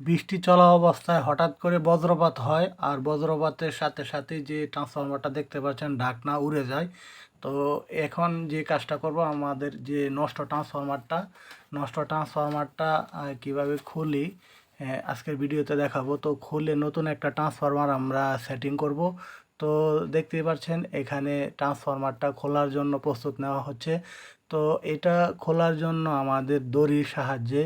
বৃষ্টি চলা অবস্থায় হঠাৎ করে বজ্রপাত হয় আর বজ্রপাতের সাথে সাথে যে ট্রান্সফরমারটা দেখতে পাচ্ছেন ঢাকনা উড়ে যায়। তো এখন যে কাজটা করব আমাদের যে নষ্ট ট্রান্সফরমারটা নষ্ট ট্রান্সফরমারটা কীভাবে খুলি আহ, আজকের ভিডিওতে দেখাবো। তো খুলে নতুন একটা ট্রান্সফরমার আমরা সেটিং করব। তো দেখতেই পাচ্ছেন এখানে ট্রান্সফরমারটা খোলার জন্য প্রস্তুত নেওয়া হচ্ছে। তো এটা খোলার জন্য আমাদের দড়ির সাহায্যে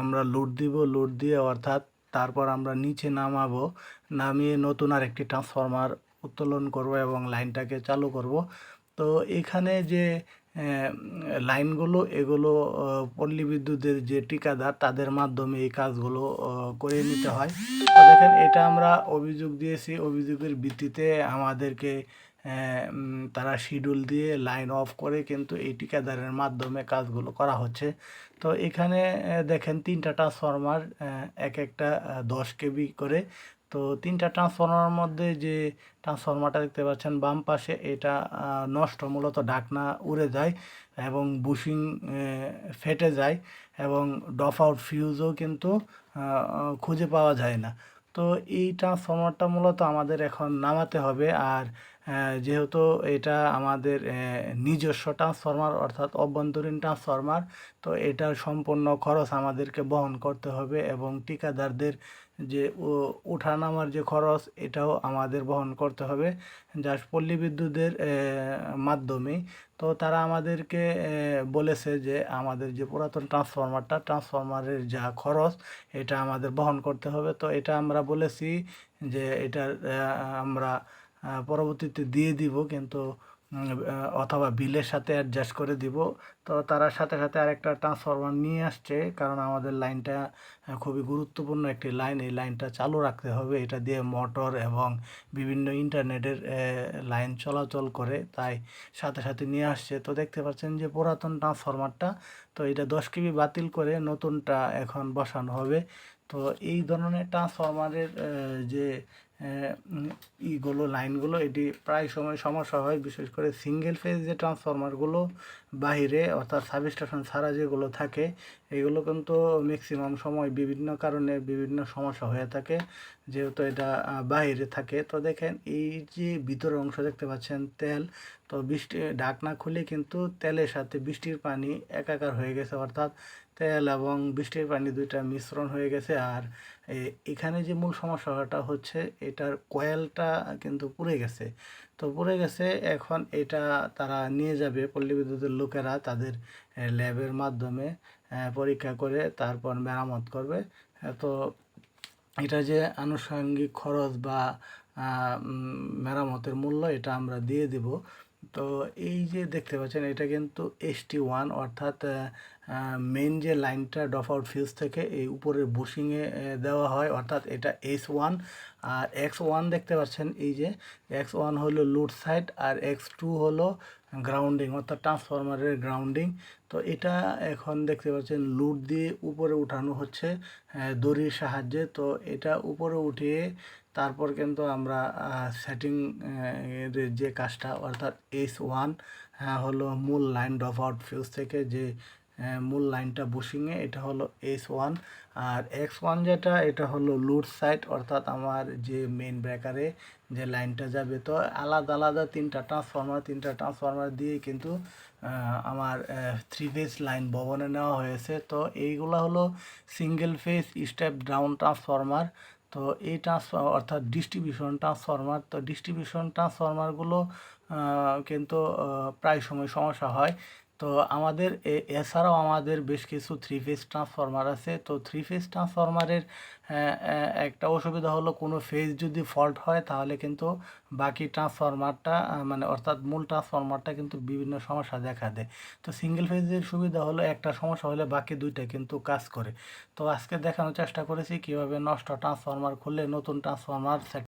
আমরা লোড দিব লোড দিয়ে অর্থাৎ তারপর আমরা নিচে নামাবো, নামিয়ে নতুন আরেকটি ট্রান্সফরমার উত্তোলন করব এবং লাইনটাকে চালু করব। তো এখানে যে লাইনগুলো, এগুলো পল্লী বিদ্যুতের যে ঠিকাদার, তাদের মাধ্যমে এই কাজগুলো করে নিতে হয়। তো দেখেন, এটা আমরা অভিযোগ দিয়েছি। অভিযোগের ভিত্তিতে আমাদেরকে তারা শিডিউল দিয়ে লাইন অফ করে কিন্তু এই ঠিকাদারের মাধ্যমে কাজগুলো করা হচ্ছে। তো এখানে দেখেন তিনটা ট্রান্সফরমার এক একটা দশ কেবি করে। তো তিনটা ট্রান্সফরমারের মধ্যে যে ট্রান্সফরমারটা দেখতে পাচ্ছেন, বাম পাশে এটা নষ্ট মূলত ঢাকনা উড়ে যায় এবং বুশিং ফেটে যায় এবং ডফ আউট ফিউজও কিন্তু খুঁজে পাওয়া যায় না। তো এই ট্রান্সফরমারটা মূলত আমাদের এখন নামাতে হবে। আর যেহেতু এটা আমাদের নিজস্ব ট্রান্সফরমার অর্থাৎ অভ্যন্তরীণ ট্রান্সফরমার তো এটার সম্পূর্ণ খরচ আমাদেরকে বহন করতে হবে এবং ঠিকাদারদের যে ওঠানামার যে খরচ, এটাও আমাদের বহন করতে হবে যা পল্লী বিদ্যুতের মাধ্যমে তো তারা আমাদেরকে বলেছে যে আমাদের যে পুরাতন ট্রান্সফরমারটা ট্রান্সফরমারের যা খরচ, এটা আমাদের বহন করতে হবে। তো এটা আমরা বলেছি যে এটা আমরা পরবর্তীতে দিয়ে দিব, কিন্তু অথবা বিলের সাথে অ্যাডজাস্ট করে দিব। তো তারা সাথে সাথে আরেকটা ট্রান্সফরমার নিয়ে আসছে, কারণ আমাদের লাইনটা খুবই গুরুত্বপূর্ণ একটি লাইন। এই লাইনটা চালু রাখতে হবে, এটা দিয়ে মোটর এবং বিভিন্ন ইন্টারনেটের লাইন চলাচল করে, তাই সাথে সাথে নিয়ে আসছে। তো দেখতে পাচ্ছেন যে পুরাতন ট্রান্সফরমারটা তো এটা দশ কেবি বাতিল করে নতুনটা এখন বসানো হবে। তো এই ধরনের ট্রান্সফরমারের যে ইগুলো লাইনগুলো এটি প্রায় সময় সমস্যা হয়। বিশেষ করে সিঙ্গেল ফেজ যে ট্রান্সফরমারগুলো বাহিরে, অর্থাৎ সাবস্টেশন ছাড়া যেগুলো থাকে, এগুলো কিন্তু ম্যাক্সিমাম সময় বিভিন্ন কারণে বিভিন্ন সমস্যা হয়ে থাকে, যেহেতু এটা বাইরে থাকে। তো দেখেন, এই যে ভিতরের অংশ দেখতে পাচ্ছেন, তেল, তো বৃষ্টি, ঢাকনা খুলে কিন্তু তেলের সাথে বৃষ্টির পানি একাকার হয়ে গেছে, অর্থাৎ তেল এবং বৃষ্টির পানি দুইটা মিশ্রণ হয়ে গেছে। আর এখানে যে মূল সমস্যাটা হচ্ছে, এটার কয়েলটা কিন্তু পুড়ে গেছে। তো পুড়ে গেছে, এখন এটা তারা নিয়ে যাবে পল্লী বিদ্যুতের লোকেরা তাদের ল্যাবের মাধ্যমে পরীক্ষা করে তারপর মেরামত করবে। তো এটা যে আনুষঙ্গিক খরচ বা মেরামতের মূল্য, এটা আমরা দিয়ে দিব। তো এই যে দেখতে পাচ্ছেন, এটা কিন্তু এস টি ওয়ান অর্থাৎ মেন যে লাইনটা ডফ আউট ফিউজ থেকে এই উপরের বুশিংয়ে দেওয়া হয়, অর্থাৎ এটা এস ওয়ান আর এক্স ওয়ান দেখতে পাচ্ছেন, এই যে এক্স ওয়ান হলো লুড সাইড আর এক্স টু হলো গ্রাউন্ডিং অর্থাৎ ট্রান্সফরমারের গ্রাউন্ডিং তো এটা এখন দেখতে পাচ্ছেন লুড দিয়ে উপরে উঠানো হচ্ছে দড়ির সাহায্যে। তো এটা উপরে উঠিয়ে তারপর কিন্তু আমরা সেটিং যে কাজটা, অর্থাৎ এস ওয়ান হলো মূল লাইন ডফ আউট ফিউজ থেকে যে মূল লাইনটা বুশিংয়ে এটা হলো এস ওয়ান আর এক্স ওয়ান যেটা, এটা হলো লুড সাইড অর্থাৎ আমার যে মেইন ব্রেকারে যে লাইনটা যাবে। তো আলাদা আলাদা তিনটা ট্রান্সফর্মার তিনটা ট্রান্সফর্মার দিয়ে কিন্তু আমার থ্রি ফেজ লাইন ভবনে নেওয়া হয়েছে। তো এইগুলো হলো single phase step down transformer তো এই ট্রান্সফার অর্থাৎ ডিস্ট্রিবিউশন ট্রান্সফর্মার তো ডিস্ট্রিবিউশন ট্রান্সফর্মারগুলো কিন্তু প্রায় সময় সমস্যা হয়। তো আমাদের এছাড়াও আমাদের বেশ কিছু থ্রি ফেজ ট্রান্সফরমার আছে। তো থ্রি ফেজ ট্রান্সফরমারের একটা অসুবিধা হলো কোনো ফেজ যদি ফল্ট হয় তাহলে কিন্তু বাকি ট্রান্সফরমারটা মানে অর্থাৎ মূল ট্রান্সফরমারটা কিন্তু বিভিন্ন সমস্যা দেখা দেয়। তো সিঙ্গেল ফেজের সুবিধা হলো একটা সমস্যা হলে বাকি দুইটা কিন্তু কাজ করে। তো আজকে দেখানোর চেষ্টা করেছি কীভাবে নষ্ট ট্রান্সফরমার খুললে নতুন ট্রান্সফরমার